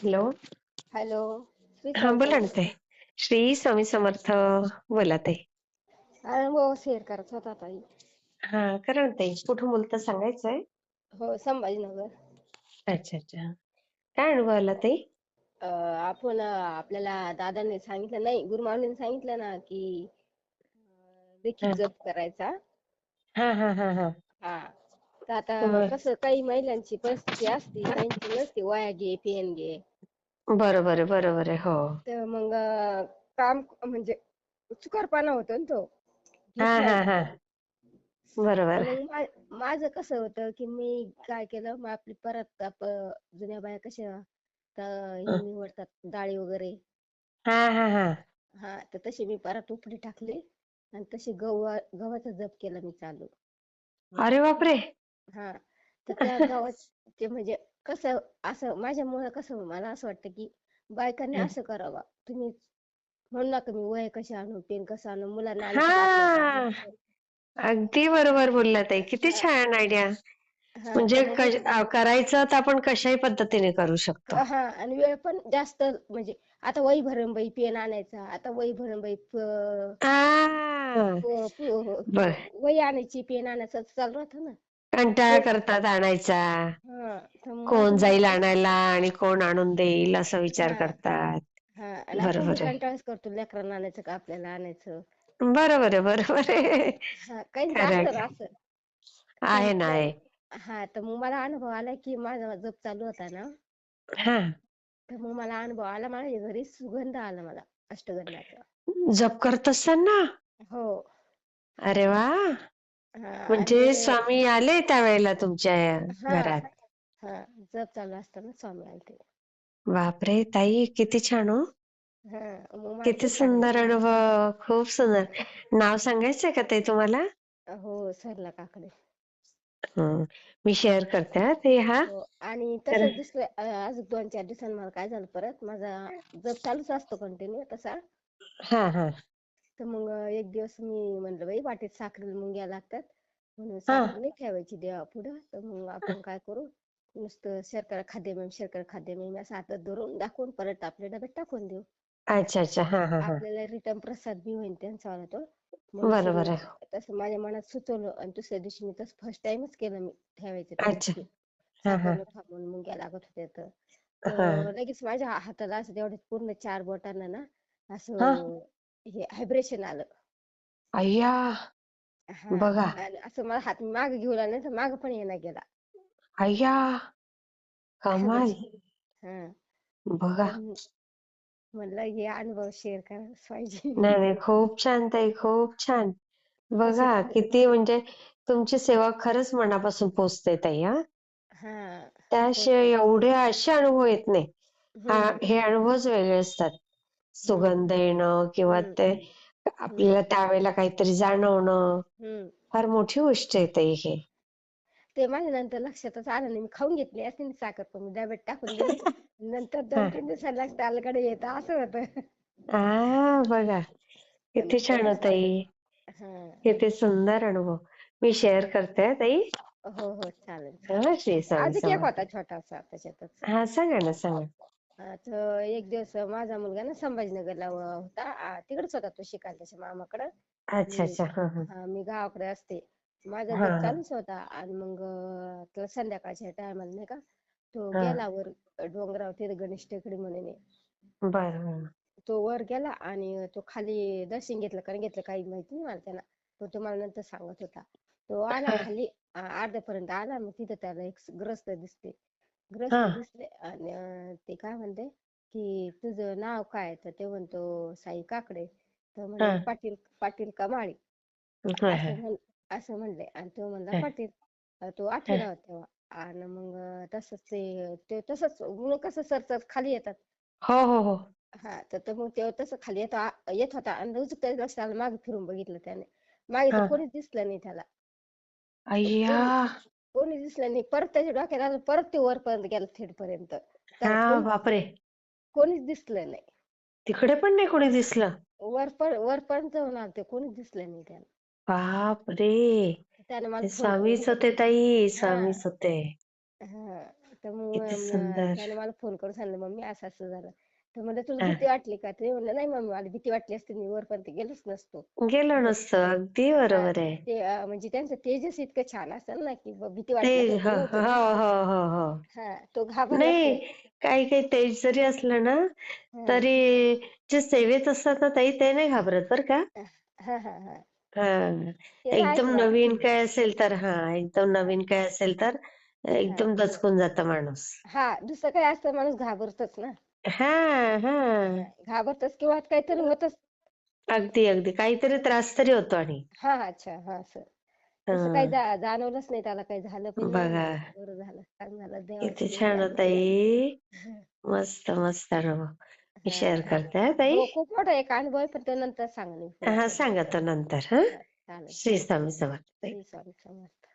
Hello. Hello. हा बोला ना ताई. श्री स्वामी समर्थ बोला ताई. अनुभव शेअर करायचा होता ताई. हा करा ना ताई. कुठून बोलता सांगायचंय? हो संभाजीनगर. अच्छा अच्छा. काय अनुभव आला ताई? अं, आपण अं, आपल्याला दादांनी सांगितलं नाही गुरुमाऊलींनी सांगितलं ना की हा. जप करायचा. हा हा हा हा. हा. तर आता कसं काही महिलांची परिस्थिती असती काहींची नसते वया घे पेन घे. बरोबर आहे बरोबर आहे हो. तर मग काम म्हणजे चुकारपणा होतो ना तो. हा हा हा. बरोबर. मग माझं कसं होतं की मी काय केलं मग आपली परत आप जुन्या बाया कशा तर हे. निवडतात डाळी वगैरे. हा हा हा. हा तर तशी मी परत उपडी टाकली आणि तशी गव्हा गव्हाचा जप केला मी चालू. अरे बापरे! हा. तर त्या गव्हाच ते म्हणजे कसं असं माझ्यामुळं कसं मला असं वाटतं की बायकांनी असं करावं. तुम्ही म्हणू नका मी वय कशी आणू पेन कसं आणू मुलांना हा. आणू. अगदी बरोबर बोलला ताई. किती हा. छान आयडिया हा म्हणजे कश- अं, करायचं तर आपण कशाही पद्धतीने करू शकतो. हा आणि वेळ पण जास्त म्हणजे आता वही भरण बाई पेन आणायचा आता वही भरण बाई प- आ. प- प- बर. वही आणायची पेन आणायचं असं चालू राहतं ना. कंटाळा ते करतात आणायचा. हा तर कोण जाईल आणायला आणि कोण आणून देईल असा विचार हा करतात. हा आणि आपण बी बरोबर आहे. कंटाळाच करतो लेकरांना आणायचं का आपल्याला आणायचं. बरोबर आहे बरोबर आहे. हा काहींच खरं असतं आहे ना असं. तर आहे मग ना त्या आहे. हा तर मग मला अनुभव आला की माझा जप चालू होता ना. हा. तर मग मला अनुभव आला माझ्या घरी सुगंध आला मला अष्टगंधाचा. जप करत असताना? हो. अरे वा! हा म्हणजे स्वामी आले त्यावेळेला तुमच्या घरात? हा जप चालू असताना स्वामी आलते. बापरे ताई किती छान हो. किती सुंदर अनुभव खूप सुंदर. नाव सांगायचंय का ताई तुम्हाला? हो सरला काकडे. हं. मी शेअर करते हा ते हा. हो आणि अजून दोन चार दिवसांनी मला काय झालं परत माझा जप चालूच असतो कंटिन्यू तसा. हा हा. तर मग एक दिवस मी म्हणलं बाई वाटेत साखरेला मुंग्या लागतात. म्हणून साखर नाही ठेवायची देवा पुढं. तर मग आपण काय करू? नुसतं शर्करा खाद्यमय शर्करा खाद्यमय असं हातात धरून दाखवून परत आपल्या डब्यात टाकून देऊ. अच्छा अच्छा. हा हा हा. आपल्याला रिटर्न प्रसाद बी होईल त्यांचा वाला तो. बरोबर सगळं आहे. तसं माझ्या मनात सुचवलं आणि दुसऱ्या दिवशी मी तसं फर्स्ट टाइमच केलं मी ठेवायचं अच्छा. हा हा. थांबून मुंग्या लागत होत्या तर. हा. तर लगेच माझ्या हाताला असं तेवढ्या पूर्ण चार बोटांना ना हा. असं हे व्हायब्रेशन आलं. अय्या! हा बघा. आणि असं मला हात मागे घेऊन आला नाही तर मागं पण येणार गेला. अय्या! कमाल. हा. बघा. तर म- म्हणलं हे अनुभव शेअर करायलाच पाहिजे नाही नाही खूप छान ताई खूप छान. बघा किती म्हणजे तुमची सेवा खरंच मनापासून पोचते ताई हा. हा त्याशिवाय एवढे असे अनुभव येत नाही. हा हम्म हे अनुभवच वेगळे असतात. सुगंध येणं किंवा हम्म. ते हम्म. आपल्याला त्यावेळेला काहीतरी जाणवणं हम्म. फार मोठी गोष्ट आहे ताई हे. ते माझ्या नंतर लक्षातच आलं नाही. मी खाऊन घेतली असते ना साखर पण मी डब्यात टाकून दिली नंतर हा. दोन तीन दिवसांनी लक्षात आलं कडे येत असं होतं. आ बघा. किती छान हो तेवढंच ताई. हा. किती सुंदर अनुभव. मी शेअर करते हा ताई. हो हो. चालेल हा चालेल श्री स्वामी अजून एक समर्थ. होता छोटासा त्याच्यातच. हा सांगा ना सांगा. तर एक दिवस माझा मुलगा ना संभाजीनगरला होता. आ, तिकडेच होता तो शिकायला त्याच्या मामाकडं. अच्छा मी अच्छा हा हा. हा मी गावाकडे असते. माझा हा हा. चालूच होता. आणि मग अं, संध्याकाळच्या टायमाला नाही का तो हा. गेला वर डोंगरावर तिथे गणेश टेकडी म्हणून आहे बरं तो वर गेला आणि तो खाली दर्शन घेतलं कारण घेतलं काही माहिती नाही मला त्याला. तो तुम्हाला नंतर सांगत होता. तो आला खाली अर्ध्यापर्यंत आला. मग तिथं त्याला एक ग्रस्त दिसते. ग्रस्त दिसले आणि अं, ते काय म्हणते की तुझं नाव काय तर ते म्हणतो साई काकडे. तर हा. म्हणले पाटील पाटील का माळी असं म्हण असं म्हणले आणि तो म्हणला हा. पाटील. अं, तो हा. आठवीला होता तेव्हा. आणि मग अं, तसंच ते ते तसंच मुलं कसं सरसर खाली येतात. हो हो हो. हा तर तो मग ते तसं खाली येत आ- येत होता आणि त्याच्या लक्षात आलं मागे फिरून बघितलं त्याने. मागे तर हा. कोणीच दिसलं नाही त्याला. कोणी कोणी दिसलं नाही. परत त्याच्या डोक्यात आलं परत ते वरपर्यंत गेला थेटपर्यंत. हा बापरे. कोणीच दिसलं नाही. तिकडे पण नाही कोणी दिसलं? वर पण वरपर्यंत जाऊन आले ते कोणीच दिसलं नाही त्याला. बाप रे त्याने मला फोन स्वामीच होते ताई हा. स्वामीच होते हा. तर मग किती अं, सुंदर. त्याने मला फोन करून सांगितलं मम्मी असं असं झालं. तर म्हणलं तुला. भीती वाटली का? ते म्हणलं नाही मम्मी मला भीती वाटली असती मी वरपर्यंत गेलोच नसतो. गेलो नसतं. अगदी हा बरोबर आहे. ते अं, म्हणजे त्यांचं तेजस इतकं छान असेल ना की ब- भीती ते हो हो नव्हतं हो हो हो हा. तो घाबरलाच नाही नाही काही काही तेज जरी असलं ना हा. तरी जे सेवेत असतात ना ताई ते नाही घाबरत बरं का? हा हा हा. हा. ते तर आहेच एकदम नवीन काय असेल तर हा एकदम हा नवीन काय असेल तर हा. एकदम दचकून जातं माणूस. हा दुसरं काय असतं माणूस घाबरतच ना. हा हा. घाबरतच किंवा काहीतरी होतच. अगदी अगदी. काहीतरी त्रास तरी होतो आणि. हा अच्छा. हा असं तसं काही जा जाणवलंच नाही त्याला काही झालं पण नाही बघा. बरं झालं. छान झालं. देवाची किती छान झाली ताई. हा. मस्त मस्त अनुभव मी हा. शेअर करते हा ताई. हो खूप मोठा एक अनुभव आहे पण तो नंतर सांगा मी हा कधी सांगा तो नंतर हा. हा, चालेल. श्री चालेल. स्वामी समर्थ ताई. श्री स्वामी समर्थ.